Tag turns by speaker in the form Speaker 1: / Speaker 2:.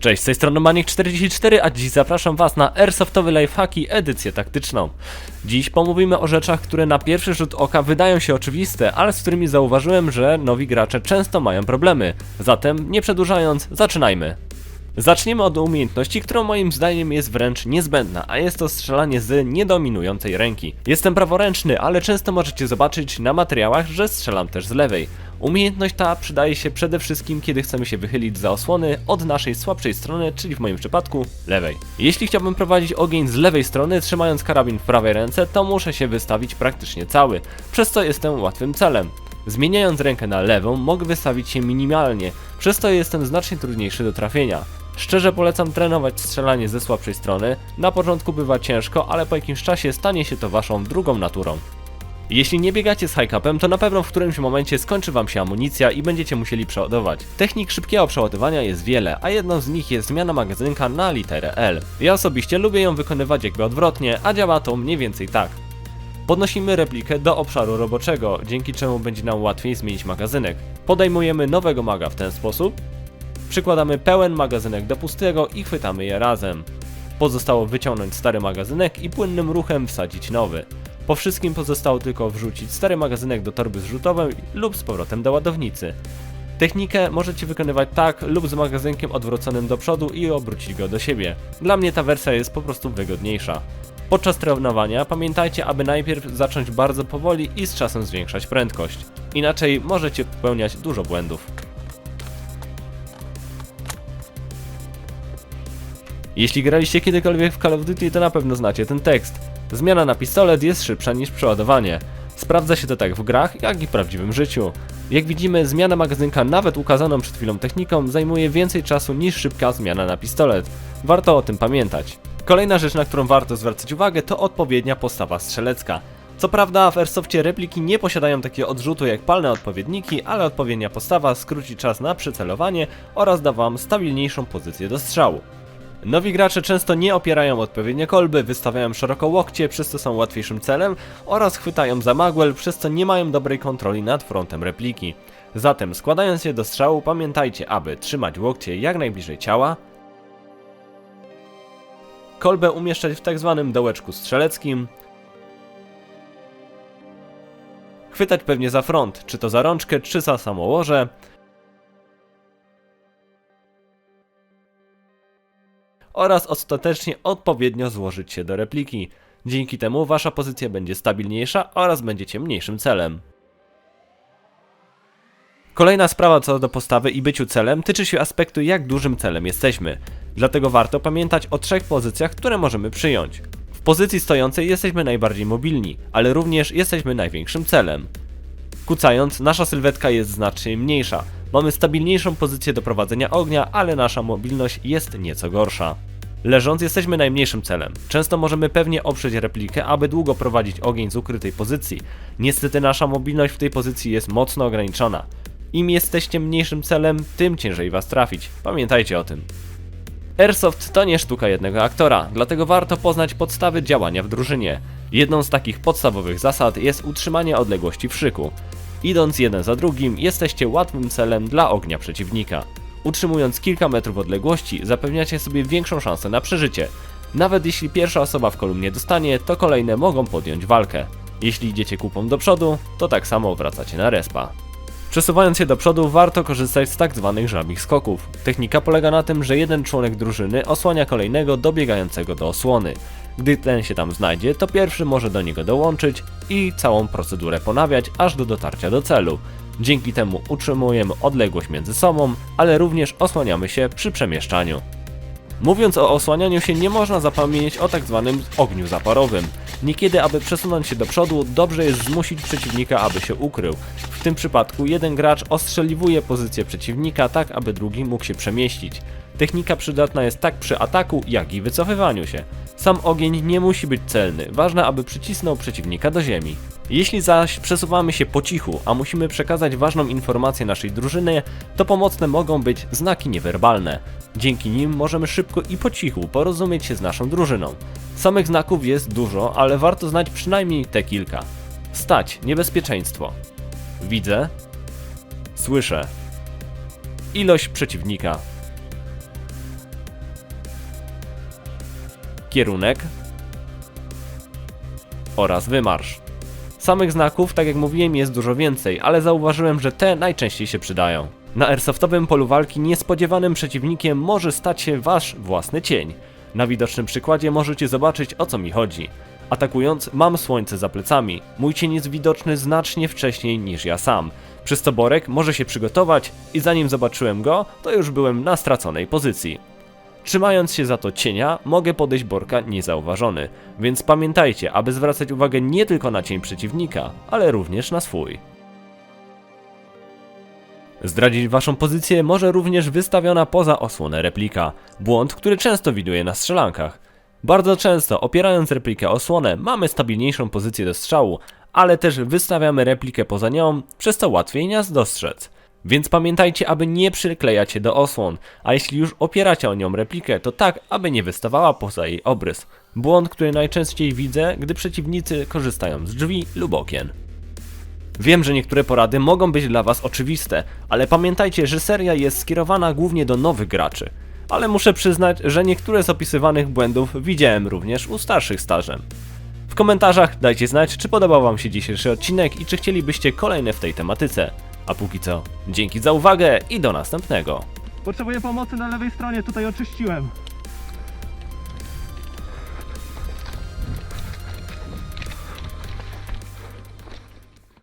Speaker 1: Cześć, z tej strony Maniek44, a dziś zapraszam Was na Airsoftowe Lifehacki edycję taktyczną. Dziś pomówimy o rzeczach, które na pierwszy rzut oka wydają się oczywiste, ale z którymi zauważyłem, że nowi gracze często mają problemy. Zatem, nie przedłużając, zaczynajmy. Zaczniemy od umiejętności, którą moim zdaniem jest wręcz niezbędna, a jest to strzelanie z niedominującej ręki. Jestem praworęczny, ale często możecie zobaczyć na materiałach, że strzelam też z lewej. Umiejętność ta przydaje się przede wszystkim, kiedy chcemy się wychylić za osłony od naszej słabszej strony, czyli w moim przypadku lewej. Jeśli chciałbym prowadzić ogień z lewej strony, trzymając karabin w prawej ręce, to muszę się wystawić praktycznie cały, przez co jestem łatwym celem. Zmieniając rękę na lewą, mogę wystawić się minimalnie, przez to jestem znacznie trudniejszy do trafienia. Szczerze polecam trenować strzelanie ze słabszej strony. Na początku bywa ciężko, ale po jakimś czasie stanie się to waszą drugą naturą. Jeśli nie biegacie z high-capem, to na pewno w którymś momencie skończy wam się amunicja i będziecie musieli przeładować. Technik szybkiego przeładowania jest wiele, a jedną z nich jest zmiana magazynka na literę L. Ja osobiście lubię ją wykonywać jakby odwrotnie, a działa to mniej więcej tak. Podnosimy replikę do obszaru roboczego, dzięki czemu będzie nam łatwiej zmienić magazynek. Podejmujemy nowego maga w ten sposób, przykładamy pełen magazynek do pustego i chwytamy je razem. Pozostało wyciągnąć stary magazynek i płynnym ruchem wsadzić nowy. Po wszystkim pozostało tylko wrzucić stary magazynek do torby zrzutowej lub z powrotem do ładownicy. Technikę możecie wykonywać tak lub z magazynkiem odwróconym do przodu i obrócić go do siebie. Dla mnie ta wersja jest po prostu wygodniejsza. Podczas trenowania pamiętajcie, aby najpierw zacząć bardzo powoli i z czasem zwiększać prędkość. Inaczej możecie popełniać dużo błędów. Jeśli graliście kiedykolwiek w Call of Duty, to na pewno znacie ten tekst. Zmiana na pistolet jest szybsza niż przeładowanie. Sprawdza się to tak w grach, jak i w prawdziwym życiu. Jak widzimy, zmiana magazynka nawet ukazaną przed chwilą techniką zajmuje więcej czasu niż szybka zmiana na pistolet. Warto o tym pamiętać. Kolejna rzecz, na którą warto zwracać uwagę, to odpowiednia postawa strzelecka. Co prawda w Airsoftie repliki nie posiadają takiego odrzutu jak palne odpowiedniki, ale odpowiednia postawa skróci czas na przycelowanie oraz da wam stabilniejszą pozycję do strzału. Nowi gracze często nie opierają odpowiednio kolby, wystawiają szeroko łokcie, przez co są łatwiejszym celem oraz chwytają za magwell, przez co nie mają dobrej kontroli nad frontem repliki. Zatem składając się do strzału pamiętajcie, aby trzymać łokcie jak najbliżej ciała, kolbę umieszczać w tak zwanym dołeczku strzeleckim, chwytać pewnie za front, czy to za rączkę, czy za samołoże, oraz ostatecznie odpowiednio złożyć się do repliki. Dzięki temu wasza pozycja będzie stabilniejsza oraz będziecie mniejszym celem. Kolejna sprawa co do postawy i byciu celem tyczy się aspektu jak dużym celem jesteśmy. Dlatego warto pamiętać o trzech pozycjach, które możemy przyjąć. W pozycji stojącej jesteśmy najbardziej mobilni, ale również jesteśmy największym celem. Kucając, nasza sylwetka jest znacznie mniejsza. Mamy stabilniejszą pozycję do prowadzenia ognia, ale nasza mobilność jest nieco gorsza. Leżąc jesteśmy najmniejszym celem. Często możemy pewnie oprzeć replikę, aby długo prowadzić ogień z ukrytej pozycji. Niestety nasza mobilność w tej pozycji jest mocno ograniczona. Im jesteście mniejszym celem, tym ciężej was trafić. Pamiętajcie o tym. Airsoft to nie sztuka jednego aktora, dlatego warto poznać podstawy działania w drużynie. Jedną z takich podstawowych zasad jest utrzymanie odległości w szyku. Idąc jeden za drugim, jesteście łatwym celem dla ognia przeciwnika. Utrzymując kilka metrów odległości, zapewniacie sobie większą szansę na przeżycie. Nawet jeśli pierwsza osoba w kolumnie dostanie, to kolejne mogą podjąć walkę. Jeśli idziecie kupą do przodu, to tak samo wracacie na respa. Przesuwając się do przodu, warto korzystać z tak zwanych żabich skoków. Technika polega na tym, że jeden członek drużyny osłania kolejnego dobiegającego do osłony. Gdy ten się tam znajdzie, to pierwszy może do niego dołączyć i całą procedurę ponawiać aż do dotarcia do celu. Dzięki temu utrzymujemy odległość między sobą, ale również osłaniamy się przy przemieszczaniu. Mówiąc o osłanianiu się, nie można zapomnieć o tak zwanym ogniu zaporowym. Niekiedy, aby przesunąć się do przodu, dobrze jest zmusić przeciwnika, aby się ukrył. W tym przypadku jeden gracz ostrzeliwuje pozycję przeciwnika tak, aby drugi mógł się przemieścić. Technika przydatna jest tak przy ataku, jak i wycofywaniu się. Sam ogień nie musi być celny, ważne aby przycisnął przeciwnika do ziemi. Jeśli zaś przesuwamy się po cichu, a musimy przekazać ważną informację naszej drużynie, to pomocne mogą być znaki niewerbalne. Dzięki nim możemy szybko i po cichu porozumieć się z naszą drużyną. Samych znaków jest dużo, ale warto znać przynajmniej te kilka. Stać, niebezpieczeństwo. Widzę. Słyszę. Ilość przeciwnika. kierunek oraz wymarsz. Samych znaków, tak jak mówiłem, jest dużo więcej, ale zauważyłem, że te najczęściej się przydają. Na airsoftowym polu walki niespodziewanym przeciwnikiem może stać się wasz własny cień. Na widocznym przykładzie możecie zobaczyć o co mi chodzi. Atakując, mam słońce za plecami. Mój cień jest widoczny znacznie wcześniej niż ja sam. Przez to Borek może się przygotować i zanim zobaczyłem go, to już byłem na straconej pozycji. Trzymając się za to cienia, mogę podejść Borka niezauważony, więc pamiętajcie, aby zwracać uwagę nie tylko na cień przeciwnika, ale również na swój. Zdradzić waszą pozycję może również wystawiona poza osłonę replika, błąd, który często widuje na strzelankach. Bardzo często, opierając replikę osłonę, mamy stabilniejszą pozycję do strzału, ale też wystawiamy replikę poza nią, przez co łatwiej nas dostrzec. Więc pamiętajcie, aby nie przyklejać się do osłon, a jeśli już opieracie o nią replikę, to tak, aby nie wystawała poza jej obrys. Błąd, który najczęściej widzę, gdy przeciwnicy korzystają z drzwi lub okien. Wiem, że niektóre porady mogą być dla Was oczywiste, ale pamiętajcie, że seria jest skierowana głównie do nowych graczy. Ale muszę przyznać, że niektóre z opisywanych błędów widziałem również u starszych stażem. W komentarzach dajcie znać, czy podobał Wam się dzisiejszy odcinek i czy chcielibyście kolejne w tej tematyce. A póki co, dzięki za uwagę i do następnego.
Speaker 2: Potrzebuję pomocy na lewej stronie, tutaj oczyściłem.